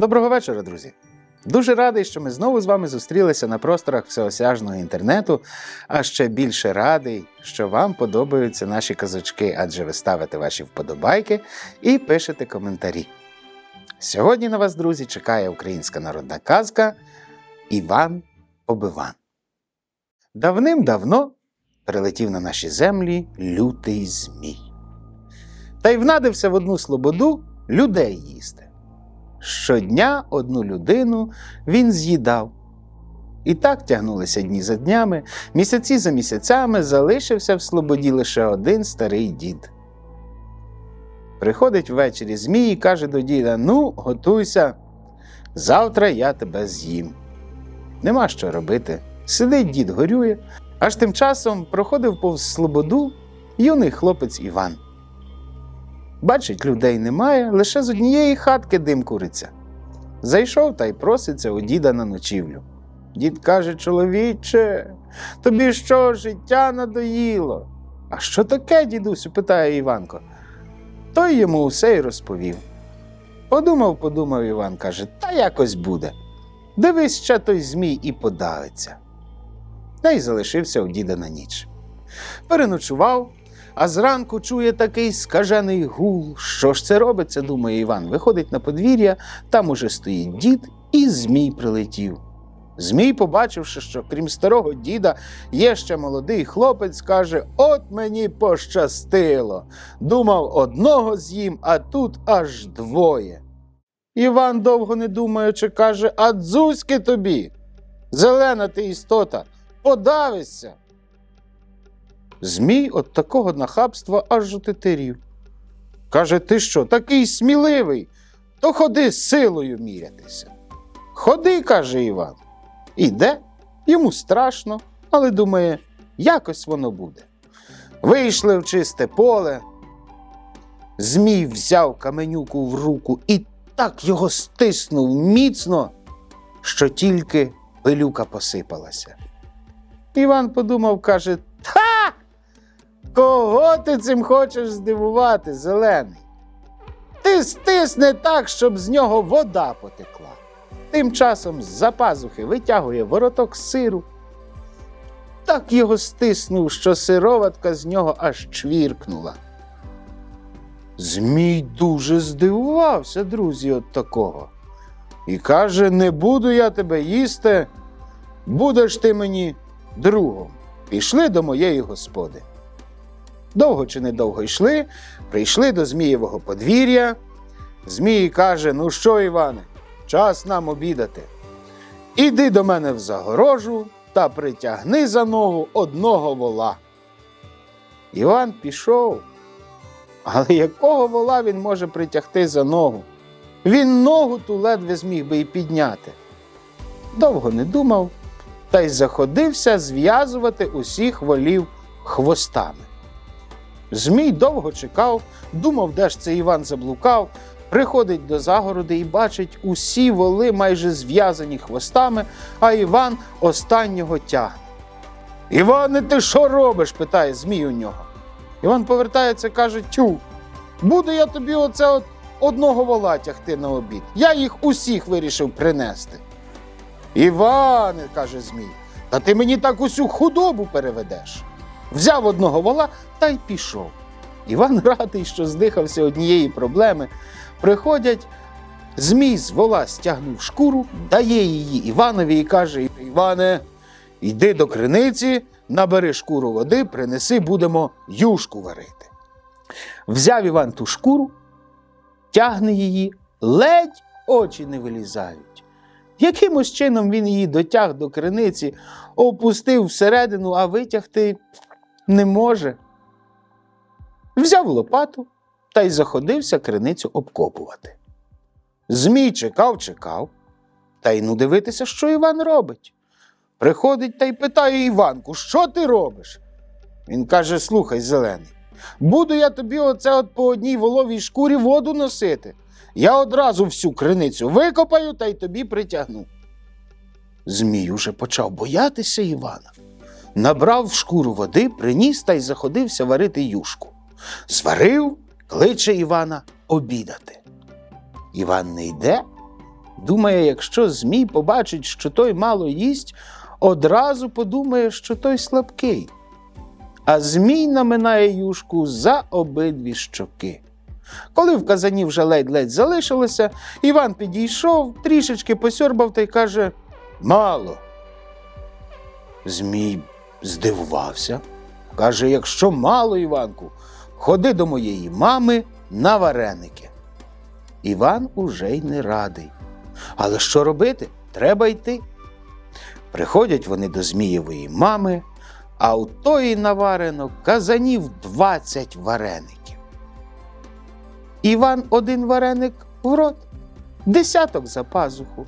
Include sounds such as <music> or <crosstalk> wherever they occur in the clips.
Доброго вечора, друзі! Дуже радий, що ми знову з вами зустрілися на просторах всеосяжного інтернету, а ще більше радий, що вам подобаються наші казочки, адже ви ставите ваші вподобайки і пишете коментарі. Сьогодні на вас, друзі, чекає українська народна казка Іван Обиван. Давним-давно прилетів на наші землі лютий змій. Та й внадився в одну слободу людей їсти. Щодня одну людину він з'їдав. І так тягнулися дні за днями, місяці за місяцями залишився в слободі лише один старий дід. Приходить ввечері Змій і каже до діда: Ну, готуйся, завтра я тебе з'їм. Нема що робити. Сидить дід горює, аж тим часом проходив повз слободу юний хлопець Іван. Бачить, людей немає, лише з однієї хатки дим куриться. Зайшов та й проситься у діда на ночівлю. Дід каже: чоловіче, тобі що, життя надоїло? А що таке, дідусю? питає Іванко. Той йому все й розповів. Подумав, подумав Іван, каже, та якось буде. Дивись, ще той змій і подалиться. Та й залишився у діда на ніч. Переночував, а зранку чує такий скажений гул. Що ж це робиться, думає Іван. Виходить на подвір'я, там уже стоїть дід, і змій прилетів. Змій, побачивши, що крім старого діда є ще молодий хлопець, каже: От мені пощастило. Думав, одного з'їм, а тут аж двоє. Іван, довго не думаючи, каже: А дзузьки тобі, зелена ти істота, подавишся. Змій от такого нахабства аж отетерів. Каже, ти що, такий сміливий, то ходи з силою мірятися. Ходи, каже Іван. Іде, йому страшно, але думає, якось воно буде. Вийшли в чисте поле. Змій взяв каменюку в руку і так його стиснув міцно, що тільки пилюка посипалася. Іван подумав, каже! Кого ти цим хочеш здивувати, зелений? Ти стисни так, щоб з нього вода потекла. Тим часом з-за пазухи витягує вороток сиру. Так його стиснув, що сироватка з нього аж чвіркнула. Змій дуже здивувався, друзі, от такого. І каже: Не буду я тебе їсти, будеш ти мені другом. Пішли до моєї господи. Довго чи недовго йшли, прийшли до Змієвого подвір'я. Змій каже: Ну що, Іване, час нам обідати. Іди до мене в загорожу та притягни за ногу одного вола. Іван пішов. Але якого вола він може притягти за ногу? Він ногу ту ледве зміг би й підняти. Довго не думав, та й заходився зв'язувати усіх волів хвостами. Змій довго чекав, думав, де ж це Іван заблукав, приходить до загороди і бачить усі воли майже зв'язані хвостами, а Іван останнього тягне. Іване, ти що робиш? питає Змій у нього. Іван повертається каже: Тю, буду я тобі оце от одного вола тягти на обід. Я їх усіх вирішив принести. Іване, каже Змій, та ти мені так усю худобу переведеш. Взяв одного вола та й пішов. Іван <laughs> радий, що здихався однієї проблеми. Приходять, Змій з вола стягнув шкуру, дає її Іванові і каже: Іване, йди до криниці, набери шкуру води, принеси, будемо юшку варити. Взяв Іван ту шкуру, тягне її, ледь очі не вилізають. Якимось чином він її дотяг до криниці, опустив всередину, а витягти не може. Взяв лопату та й заходився криницю обкопувати. Змій чекав, чекав, та й ну дивитися, що Іван робить. Приходить та й питає Іванку, що ти робиш? Він каже: Слухай, зелений, буду я тобі оце от по одній воловій шкурі воду носити. Я одразу всю криницю викопаю та й тобі притягну. Змій уже почав боятися Івана. Набрав в шкуру води, приніс та й заходився варити юшку. Зварив, кличе Івана обідати. Іван не йде, Думає, якщо Змій побачить, що той мало їсть, одразу подумає, що той слабкий. А Змій наминає юшку за обидві щоки. Коли в казані вже ледь-ледь залишилося, Іван підійшов, трішечки посьорбав та й каже: Мало. Змій здивувався. Каже: якщо мало, Іванку, ходи до моєї мами на вареники. Іван уже й не радий. Але що робити? Треба йти. Приходять вони до Змієвої мами, а у тої наварено казанів двадцять вареників. Іван один вареник в рот, десяток за пазуху,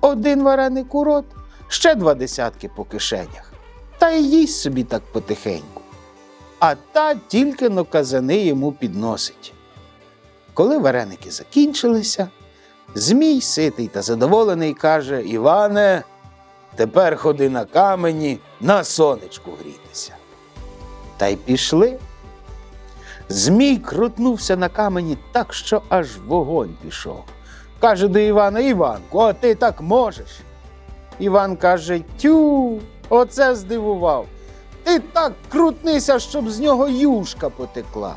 один вареник у рот, ще два десятки по кишенях. Та й їсть собі так потихеньку. А та тільки но казани йому підносить. Коли вареники закінчилися, Змій ситий та задоволений каже: Іване, тепер ходи на камені на сонечку грітися. Та й пішли. Змій крутнувся на камені так, що аж вогонь пішов. Каже до Івана Іванку, а ти так можеш. Іван каже: Тю, оце здивував. Ти так крутнися, щоб з нього юшка потекла.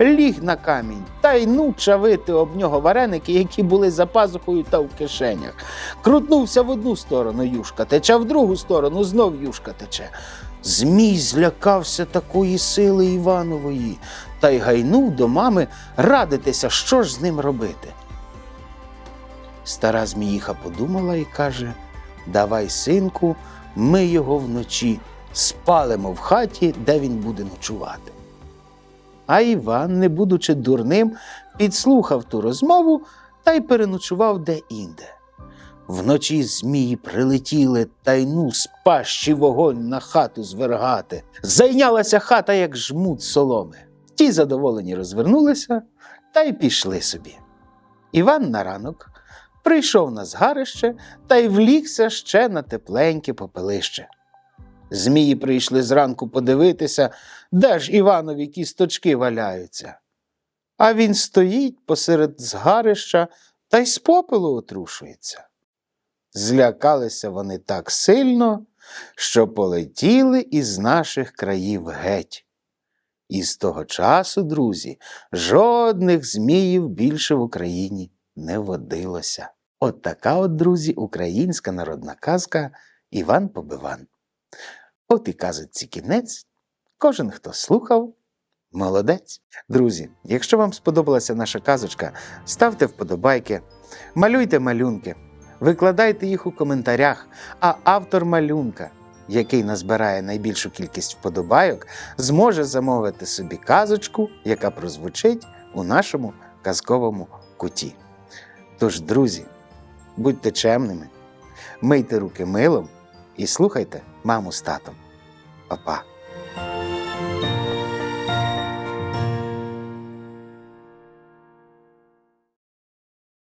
Ліг на камінь та й ну чавити об нього вареники, які були за пазухою та в кишенях. Крутнувся в одну сторону юшка тече, в другу сторону знов юшка тече. Змій злякався такої сили Іванової та й гайнув до мами радитися, що ж з ним робити. Стара Зміїха подумала і каже: Давай, синку, ми його вночі спалимо в хаті, де він буде ночувати. А Іван, не будучи дурним, підслухав ту розмову та й переночував де-інде. Вночі змії прилетіли та й ну з пащі вогонь на хату звергати. Зайнялася хата, як жмут соломи. Ті задоволені розвернулися та й пішли собі. Іван на ранок прийшов на згарище та й влігся ще на тепленьке попелище. Змії прийшли зранку подивитися, де ж Іванові кісточки валяються. А він стоїть посеред згарища та й з попелу отрушується. Злякалися вони так сильно, що полетіли із наших країв геть. І з того часу, друзі, жодних зміїв більше в Україні не водилося. От така от, друзі, українська народна казка Іван Побиван. От і казочці кінець. Кожен, хто слухав, молодець. Друзі, якщо вам сподобалася наша казочка, ставте вподобайки, малюйте малюнки, викладайте їх у коментарях, а автор малюнка, який назбирає найбільшу кількість вподобайок, зможе замовити собі казочку, яка прозвучить у нашому казковому куті. Тож, друзі, будьте чемними, мийте руки милом і слухайте маму з татом. Па-па.